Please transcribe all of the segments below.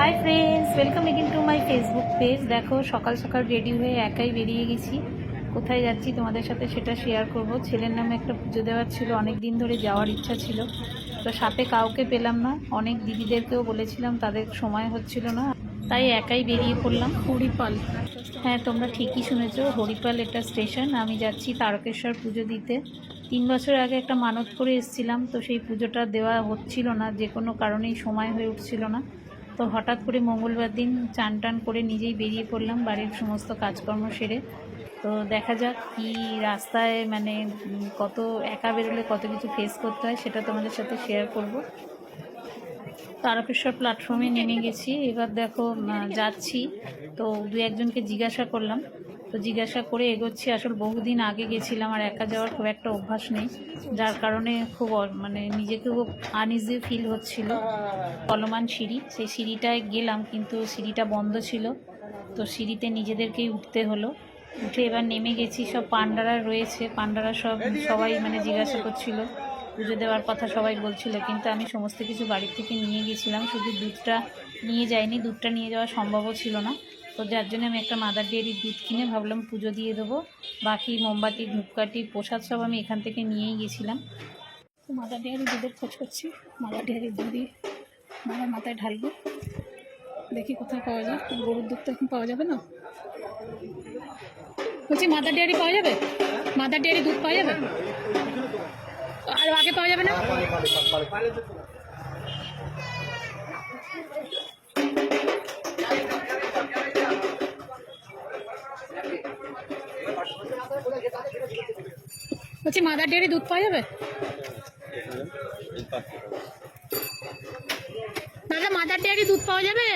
Hi friends welcome again to my Facebook page দেখো সকাল সকাল রেডি হয়ে একাই বেরিয়ে গেছি। কোথায় যাচ্ছি তোমাদের সাথে সেটা শেয়ার করব। ছেলের নামে একটা পুজো দেওয়ার ছিল অনেক দিন ধরে যাওয়ার ইচ্ছা ছিল। তো সাথে কাউকে পেলাম না অনেক দিদিদেরকেও বলেছিলাম তাদের সময় হচ্ছিল না। তাই একাই বেরিয়ে পড়লাম। হরিপাল। হ্যাঁ তোমরা ঠিকই শুনেছ হরিপাল এটা স্টেশন আমি যাচ্ছি তারকেশ্বর পুজো দিতে। তিন বছর আগে একটা মানত করে এসেছিলাম তো সেই পুজোটা দেওয়া হচ্ছিল না যে কোনো কারণেই সময় হয়ে উঠছিল না। তো হঠাৎ করে মঙ্গলবার দিন চান টান করে নিজেই বেরিয়ে পড়লাম বাড়ির সমস্ত কাজকর্ম সেরে। তো দেখা যাক কি রাস্তায় মানে কত একা বেরোলে কত কিছু ফেস করতে হয়, সেটা তোমাদের সাথে শেয়ার করব। তারকেশ্বর প্ল্যাটফর্মে নেমে গেছি। এবার দেখো যাচ্ছি। তো দু একজনকে জিজ্ঞাসা করলাম তো জিজ্ঞাসা করে এগোচ্ছি, আসলে বহুদিন আগে গেছিলাম আর একা যাওয়ার খুব একটা অভ্যাস নেই। যার কারণে খুব মানে নিজেকে খুব আনইজি ফিল হচ্ছিল। চলমান সিঁড়ি, সেই সিঁড়িটায় গেলাম কিন্তু সিঁড়িটা বন্ধ ছিল। তো সিঁড়িতে নিজেদেরকেই উঠতে হলো। উঠে এবার নেমে গেছি, সব পান্ডারা রয়েছে, পান্ডারা সব, সবাই মানে জিজ্ঞাসা করছিল। পুজো দেওয়ার কথা সবাই বলছিল, কিন্তু আমি সমস্ত কিছু বাড়ির থেকে নিয়ে গেছিলাম। শুধু দুধটা নিয়ে যাইনি, দুধটা নিয়ে যাওয়া সম্ভবও ছিল না। তো যার জন্য আমি একটা মাদার ডেয়ারির দুধ কিনে ভাবলাম পুজো দিয়ে দেবো। বাকি মোমবাতি, ধূপকাঠি, প্রসাদ সব আমি এখান থেকে নিয়েই গেছিলাম। তো মাদার ডেয়ারি দুধের খোঁজ করছি। মাদার ডেয়ারির দুধই মামার মাথায় ঢালবো। দেখি কোথায় পাওয়া যায়। গরুর দুধ তো এখন পাওয়া যাবে না। বলছি মাদার ডেয়ারি পাওয়া যাবে? মাদার ডেয়ারি দুধ পাওয়া যাবে? আর আগে পাওয়া যাবে না? বলছি মাদার ডেয়ারি দুধ পাওয়া যাবে? দাদা মাদার ডেয়ারি দুধ পাওয়া যাবে?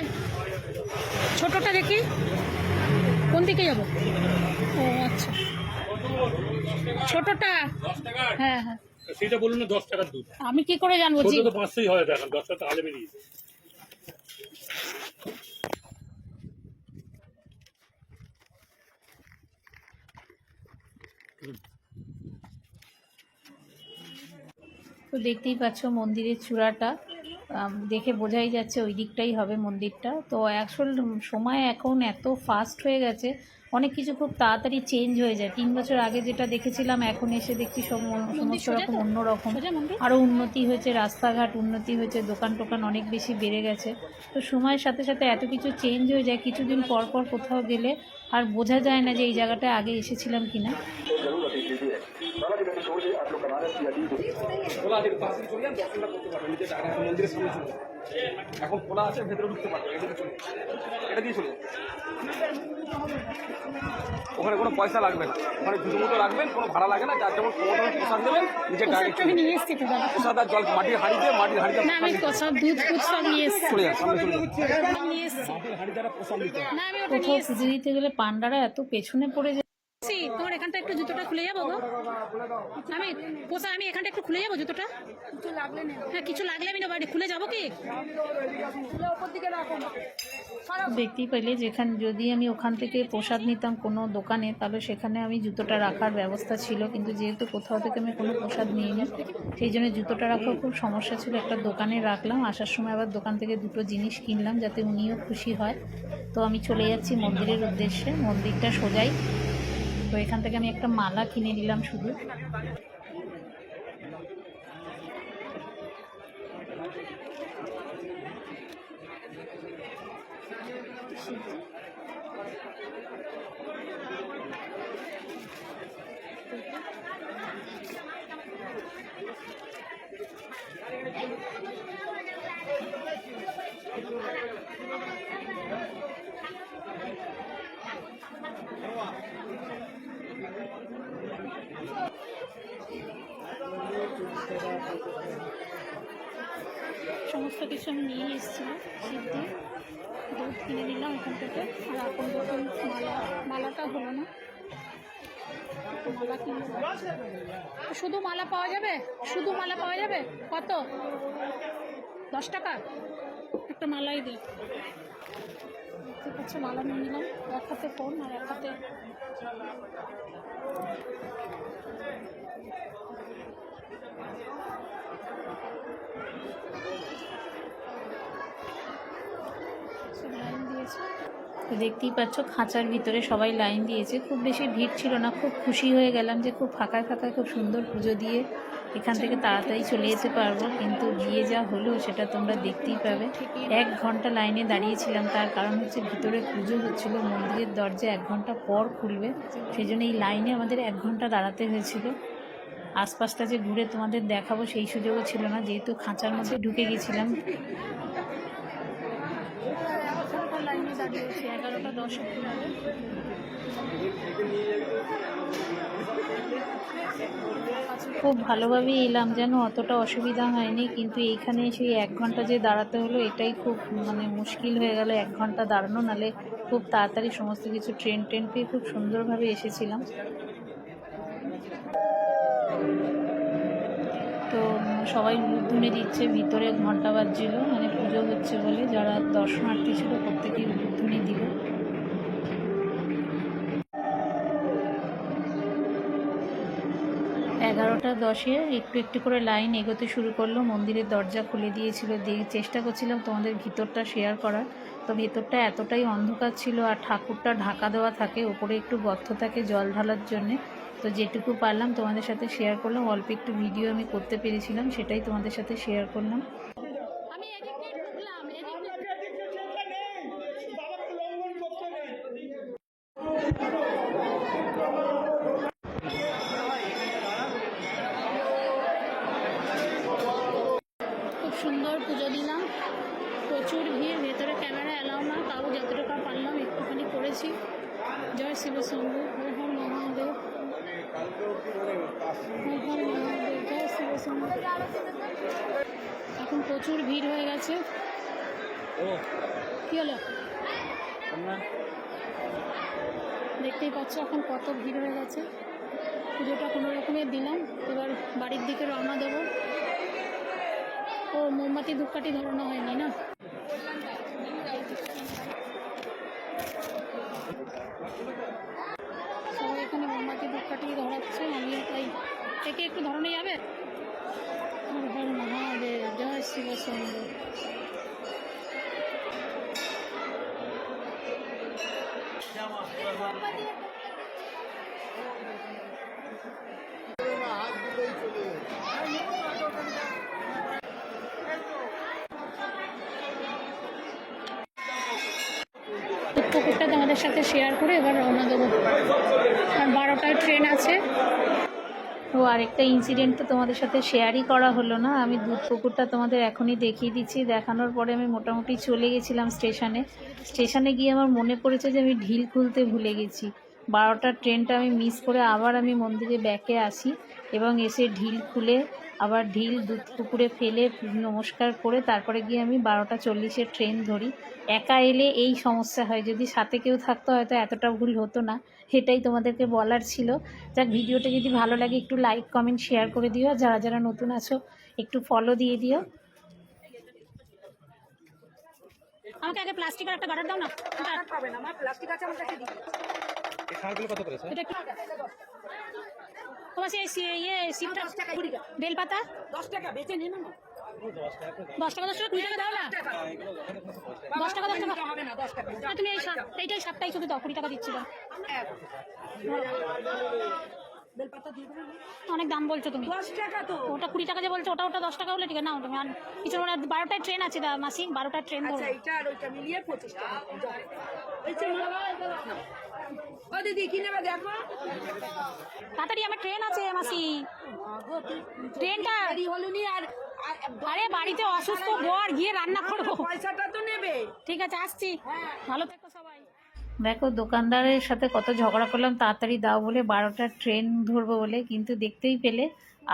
ছোটটা দেখি। কোন দিকে যাব? ও আচ্ছা। ছোটটা? হ্যাঁ হ্যাঁ। সেটা বলুন না দশ টাকার দুধ। আমি কি করে জানব? জি। ছোট তো পাঁচশোই হয় এখন দশ টাকা আগে বেরিয়েছে তো দেখতেই পাচ্ছ মন্দিরের চূড়াটা দেখে বোঝাই যাচ্ছে ওই দিকটাই হবে মন্দিরটা তো আসল সময় এখন এত ফাস্ট হয়ে গেছে অনেক কিছু খুব তাড়াতাড়ি চেঞ্জ হয়ে যায় তিন বছর আগে যেটা দেখেছিলাম এখন এসে দেখছি সব সমস্ত রকম অন্যরকম আরও উন্নতি হয়েছে রাস্তাঘাট উন্নতি হয়েছে দোকান টোকান অনেক বেশি বেড়ে গেছে তো সময়ের সাথে সাথে এত কিছু চেঞ্জ হয়ে যায় কিছুদিন পর পর কোথাও গেলে আর বোঝা যায় না যে এই জায়গাটায় আগে এসেছিলাম কিনা খোলা আছে পাশে চলে যান দর্শনটা করতে পারবেন নিচে টাকা মন্দিরের সামনে চলে এখন খোলা আছে ভেতরে ঢুকতে পারবেন এদিকে চলে এটা দিয়ে চলে ওখানে কোনো পয়সা লাগবে না। ওখানে জুতো মতো রাখবেন কোনো ভাড়া লাগে না যার যেমন কোনো প্রসাদ দেবেন আমি নিয়ে এসছি তো দাদা প্রসাদ আর জল মাটির হাঁড়িতে মাটির হাঁড়িতে না আমি সব দুধ ফুধ সব নিয়ে এসছি। চলে যান সামনে চলে যান। নিয়ে এসছি। মাটির হাঁড়ি দ্বারা প্রসাদ দিতে না আমি ওটা নিয়ে এসছি। পুজো দিতে গেলে পান্ডারা এত পেছনে পড়ে যায়। তোমার এখানটা একটু জুতোটা খুলে যাব গো। আমি পোষা আমি এখানটা একটু খুলে যাব জুতোটা? কিছু লাগলে হ্যাঁ কিছু লাগলে আমি না বাড়ি খুলে যাব কি? দেখতেই পেলে যেখানে যদি আমি ওখান থেকে প্রসাদ নিতাম কোনো দোকানে তাহলে সেখানে আমি জুতোটা রাখার ব্যবস্থা ছিল। কিন্তু যেহেতু কোথাও থেকে আমি কোনো প্রসাদ নিইনি সেই জন্য জুতোটা রাখার খুব সমস্যা ছিল। একটা দোকানে রাখলাম আসার সময় আবার দোকান থেকে দুটো জিনিস কিনলাম যাতে উনিও খুশি হয়। তো আমি চলে যাচ্ছি মন্দিরের উদ্দেশ্যে। মন্দিরটা সোজাই তো এখান থেকে আমি একটা মালা কিনে নিলাম শুধু সমস্ত কিছু আমি নিয়ে এসেছিলাম, সিদ্ধি, দুধ কিনে নিলাম ওখান থেকে। আর এখন যখন মালা, মালাটা হলো না মালা কিনবো শুধু মালা পাওয়া যাবে? শুধু মালা পাওয়া যাবে? কত? দশ টাকা? একটা মালাই দিই ঠিক আছে, মালা নিয়ে নিলাম। এক হাতে ফোন আর এক হাতে তো দেখতেই পাচ্ছ খাঁচার ভিতরে সবাই লাইন দিয়েছে। খুব বেশি ভিড় ছিল না, খুব খুশি হয়ে গেলাম যে খুব ফাঁকায় ফাঁকায় খুব সুন্দর পুজো দিয়ে এখান থেকে তাড়াতাড়ি চলে যেতে পারব। কিন্তু গিয়ে যা হলো সেটা তোমরা দেখতেই পাবে। এক ঘণ্টা লাইনে দাঁড়িয়েছিলাম, তার কারণ হচ্ছে ভিতরে পুজো হচ্ছিল, মন্দিরের দরজা এক ঘণ্টা পর খুলবে। সেই জন্য এই লাইনে আমাদের এক ঘণ্টা দাঁড়াতে হয়েছিল। আশপাশটা যে ঘুরে তোমাদের দেখাবো সেই সুযোগও ছিল না, যেহেতু খাঁচার মধ্যে ঢুকে গেছিলাম। খুব ভালোভাবেই এলাম যেন, অতটা অসুবিধা হয়নি, কিন্তু এইখানে এসে এক ঘণ্টা যে দাঁড়াতে হলো, এটাই খুব মানে মুশকিল হয়ে গেল, এক ঘণ্টা দাঁড়ানো, নালে খুব তাড়াতাড়ি সমস্ত কিছু ট্রেন ট্রেন পেয়ে খুব সুন্দরভাবে এসেছিলাম। তো সবাই উলুধ্বনি দিচ্ছে, ভিতরে ঘণ্টা বাজছিল মানে পুজো হচ্ছে বলে যারা দর্শনার্থী ছিল প্রত্যেকেই উলুধ্বনি দিল। এগারোটা দশে একটু একটু করে লাইন এগোতে শুরু করল, মন্দিরের দরজা খুলে দিয়েছিল, দিয়ে চেষ্টা করছিলাম তোমাদের ভিতরটা শেয়ার করার। তো ভেতরটা এতটাই অন্ধকার ছিল আর ঠাকুরটা ঢাকা দেওয়া থাকে, ওপরে একটু গর্ত থাকে জল ঢালার জন্যে। তো যেটুকু পারলাম তোমাদের সাথে শেয়ার করলাম, অল্প একটু ভিডিও আমি করতে পেরেছিলাম, সেটাই তোমাদের সাথে শেয়ার করলাম। খুব সুন্দর পুজো দিলাম। প্রচুর ভিড়, ভেতরে ক্যামেরা এলাও না, তাও যতটুকু পারলাম, একটুখানি করেছি। জয় শিব শম্ভু হর হর মহাদেব হর হর মহাদেব জয় শিব শম্ভু এখন প্রচুর ভিড় হয়ে গেছে। ও। কি হলো? দেখতেই পাচ্ছ এখন কত ভিড় হয়ে গেছে। পুজোটা কোনো রকমে দিলাম এবার বাড়ির দিকে রওনা দেবো। ও মোমবাতি ধূপকাঠি ধরানো হয়নি না সবাই এখানে ধূপকাঠি ধরাচ্ছে আমিও তাই একে একটু ধরানো যাবে? হর মহাদেব জয় শিব শম্ভু পুকুরটা তোমাদের সাথে শেয়ার করে এবার রওনা দেবো। আর বারোটায় ট্রেন আছে। ও আরেকটা ইনসিডেন্ট তো তোমাদের সাথে শেয়ারই করা হলো না। আমি দুধ পুকুরটা তোমাদের এখনই দেখিয়ে দিচ্ছি। দেখানোর পরে আমি মোটামুটি চলে গেছিলাম স্টেশনে স্টেশনে গিয়ে আমার মনে পড়েছে যে আমি ঢিল খুলতে ভুলে গেছি। বারোটার ট্রেনটা আমি মিস করে আবার আমি মন্দিরে ব্যাকে আসি। এবং এসে ঢিল খুলে আবার ঢিল দুধ পুকুরে ফেলে নমস্কার করে তারপরে গিয়ে আমি বারোটা চল্লিশের ট্রেন ধরি। একা এলে এই সমস্যা হয়। যদি সাথে কেউ থাকতো হয়তো এতটা ভুল হতো না। এটাই তোমাদেরকে বলার ছিল। যাক ভিডিওটা যদি ভালো লাগে একটু লাইক কমেন্ট শেয়ার করে দিও। যারা যারা নতুন আছো একটু ফলো দিয়ে দিও। আমাকে আগে প্লাস্টিকের একটা গার্ডার দাও না। পাবে না আমার প্লাস্টিক আছে আমার কাছে খালগুলো কত করে স্যার এটা একটু তোমার সেই ইয়ে সিমটা বেলপাতা? দশ টাকা বেচে নিন না দশ টাকা দশ টাকা কুড়ি টাকা দাও না। দশ টাকা দশ টাকা। হবে না দশ টাকা। তুমি এই এইটাই সাতটাই শুধু দাও কুড়ি টাকা অনেক দাম বলছো তুমি। দশ টাকা তো। ওটা কুড়ি টাকা যে বলছো ওটা ওটা দশ টাকা হলে ঠিক আছে নাও তুমি আর কিছু না বারোটায় ট্রেন আছে দা মাসি বারোটায় ট্রেন আচ্ছা আর ওইটা মিলিয়ে পঁচিশ টাকা। ও দিদি কি নেবে দেখো। তাড়াতাড়ি আমার ট্রেন আছে মাসি। ট্রেনটা দেরি হলো নি আর আর বাড়িতে অসুস্থ বর গিয়ে রান্না করব। পয়সাটা তো নেবে। ঠিক আছে আসছি। ভালো থেকো সবাই। দেখো দোকানদারের সাথে কত ঝগড়া করলাম তাড়াতাড়ি দাও বলে বারোটার ট্রেন ধরবো বলে কিন্তু দেখতেই পেলে।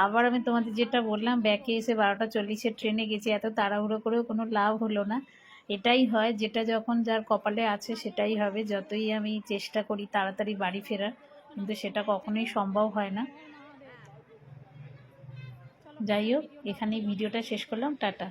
আবার আমি তোমাদের যেটা বললাম ব্যাকে এসে বারোটা চল্লিশের ট্রেনে গেছি এত তাড়াহুড়ো করেও কোনো লাভ হলো না। এটাই হয়, যেটা যখন যার কপালে আছে সেটাই হবে। যতই আমি চেষ্টা করি তাড়াতাড়ি বাড়ি ফেরার, কিন্তু সেটা কখনোই সম্ভব হয় না। যাই হোক, এখানেই ভিডিওটা শেষ করলাম। টাটা।